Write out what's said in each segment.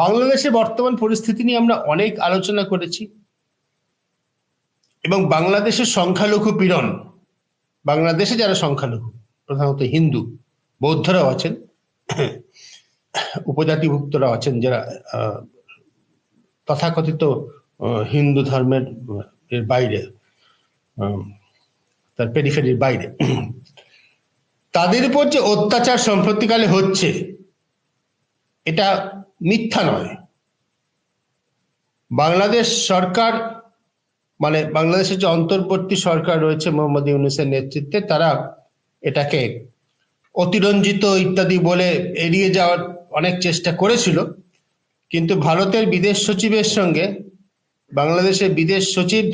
বাংলাদেশে বর্তমান পরিস্থিতি নিয়ে আমরা অনেক আলোচনা করেছি। এবং বাংলাদেশের সংখ্যালঘু পীড়ন, বাংলাদেশে যারা সংখ্যালঘু, প্রধানত হিন্দু, বৌদ্ধরাও আছেন, উপজাতিভুক্তরাও আছেন, যারা তথাকথিত হিন্দু ধর্মের বাইরে তার পেরিফেরির বাইরে। তাদের উপর যে অত্যাচার সম্প্রতিকালে হচ্ছে, এটা মিথ্যা নয়। বাংলাদেশ সরকার মানে বাংলাদেশের যে অন্তর্বর্তী সরকার রয়েছে মোহাম্মদ ইউনুসের নেতৃত্বে, তারা এটাকে অতিরঞ্জিত ইত্যাদি বলে এড়িয়ে যাওয়ার অনেক চেষ্টা করেছিল। কিন্তু ভারতের বিদেশ সচিবের সঙ্গে বাংলাদেশের বিদেশ সচিব,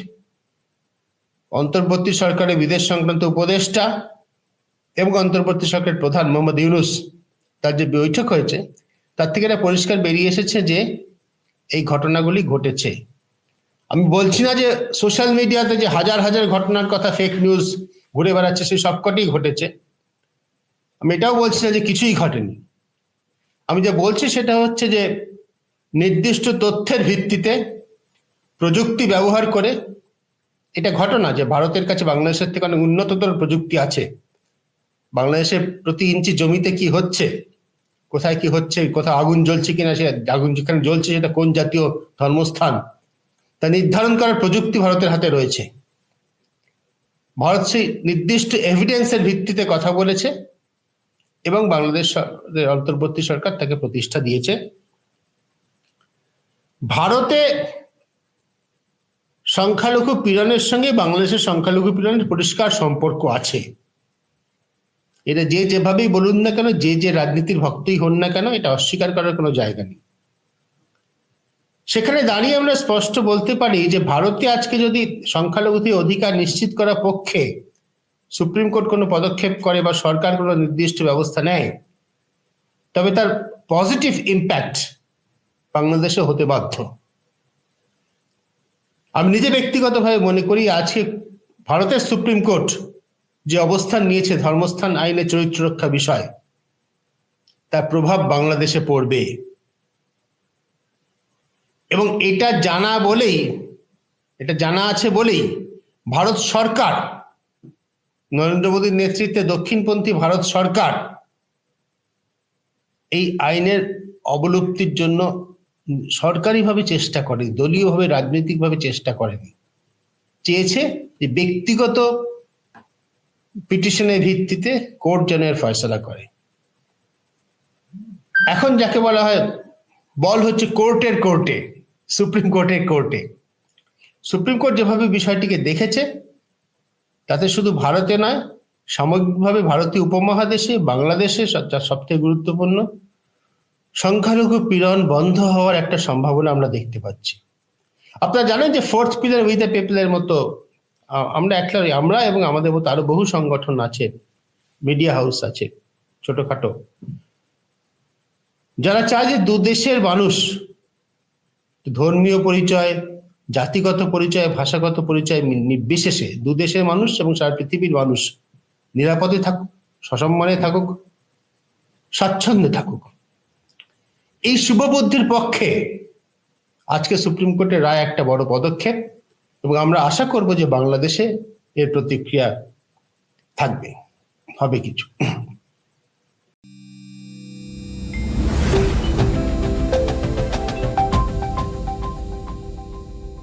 অন্তর্বর্তী সরকারের বিদেশ সংক্রান্ত উপদেষ্টা এবং অন্তর্বর্তী সরকারের প্রধান মোহাম্মদ ইউনুস, তার যে বৈঠক হয়েছে তার থেকে এটা পরিষ্কার বেরিয়ে এসেছে যে এই ঘটনাগুলি ঘটেছে। আমি বলছি না যে সোশ্যাল মিডিয়াতে যে হাজার হাজার ঘটনার কথা ফেক নিউজ ঘুরে বেড়াচ্ছে, সেই সবকটি ঘটেছে। আমি এটাও বলছি না যে কিছুই ঘটেনি। আমি যে বলছি সেটা হচ্ছে যে নির্দিষ্ট তথ্যের ভিত্তিতে প্রযুক্তি ব্যবহার করে এটা ঘটনা যে ভারতের কাছে বাংলাদেশের থেকে অনেক উন্নততর প্রযুক্তি আছে। বাংলাদেশের প্রতি ইঞ্চি জমিতে কি হচ্ছে? কোথায় কি হচ্ছে, কোথায় আগুন জ্বলছে কিনা সে আগুন যেখানে জ্বলছে সেটা কোন জাতীয় ধর্মস্থান? তা নির্ধারণ করার প্রযুক্তি ভারতের হাতে রয়েছে। ভারত সেই নির্দিষ্ট এভিডেন্সের ভিত্তিতে কথা বলেছে এবং বাংলাদেশ অন্তর্বর্তী সরকার তাকে প্রতিষ্ঠা দিয়েছে। ভারতে সংখ্যালঘু পীড়নের সঙ্গে বাংলাদেশের সংখ্যালঘু পীড়নের পরিষ্কার সম্পর্ক আছে। এটা যে যেভাবেই বলুন না কেন, যে যে রাজনীতির ভক্তই হন না কেন, এটা অস্বীকার করার কোনো জায়গা নেই। সেখানে দাঁড়িয়ে আমরা স্পষ্ট বলতে পারি যে ভারতে আজকে যদি সংখ্যালঘুদের অধিকার নিশ্চিত করার পক্ষে সুপ্রিম কোর্ট কোনো পদক্ষেপ করে বা সরকার কোনো নির্দিষ্ট ব্যবস্থা নেয়, তবে তার পজিটিভ ইম্প্যাক্ট বাংলাদেশে হতে বাধ্য। আমি নিজে ব্যক্তিগতভাবে মনে করি আজকে ভারতের সুপ্রিম কোর্ট যে অবস্থান নিয়েছে ধর্মস্থান আইনে চরিত্র রক্ষা বিষয়, তার প্রভাব বাংলাদেশে পড়বে। এবং এটা জানা বলেই, এটা জানা আছে বলেই ভারত সরকার, নরেন্দ্র মোদীর নেতৃত্বে দক্ষিণপন্থী ভারত সরকার এই আইনের অবলুপ্তির জন্য সরকারিভাবে চেষ্টা করে দলীয়ভাবে, রাজনৈতিকভাবে চেষ্টা করেনি। চেয়েছে যে ব্যক্তিগত পিটিশনের ভিত্তিতে কোর্ট যেন ফয়সলা করে। এখন যাকে বলা হয়, বল হচ্ছে কোর্টের কোর্টে, সুপ্রিম কোর্টের কোর্টে। সুপ্রিম কোর্ট যেভাবে বিষয়টিকে দেখেছে, তাতে শুধু ভারতে নয়, সামগ্রিকভাবে ভারতীয় উপমহাদেশে, বাংলাদেশে যা গুরুত্বপূর্ণ, সংখ্যালঘু পীড়ন বন্ধ হওয়ার একটা সম্ভাবনা আমরা দেখতে পাচ্ছি। আপনারা জানেন যে ফোর্থ পিলার উইথ এ পিপলের মতো আমরা একটা আমরা এবং আমাদের মতো আরও বহু সংগঠন আছে মিডিয়া হাউস আছে, ছোটখাটো। যারা চায় যে দু দেশের মানুষ, ধর্মীয় পরিচয়, জাতিগত পরিচয়, ভাষাগত পরিচয় নির্বিশেষে দু দেশের মানুষ এবং সারা পৃথিবীর মানুষ নিরাপদে থাকুক, সসম্মানে থাকুক, স্বাচ্ছন্দ্যে থাকুক। এই শুভবুদ্ধির পক্ষে আজকে সুপ্রিম কোর্টের রায় একটা বড় পদক্ষেপ। এবং আমরা আশা করব যে বাংলাদেশে এর প্রতিক্রিয়া থাকবে হবে কিছু।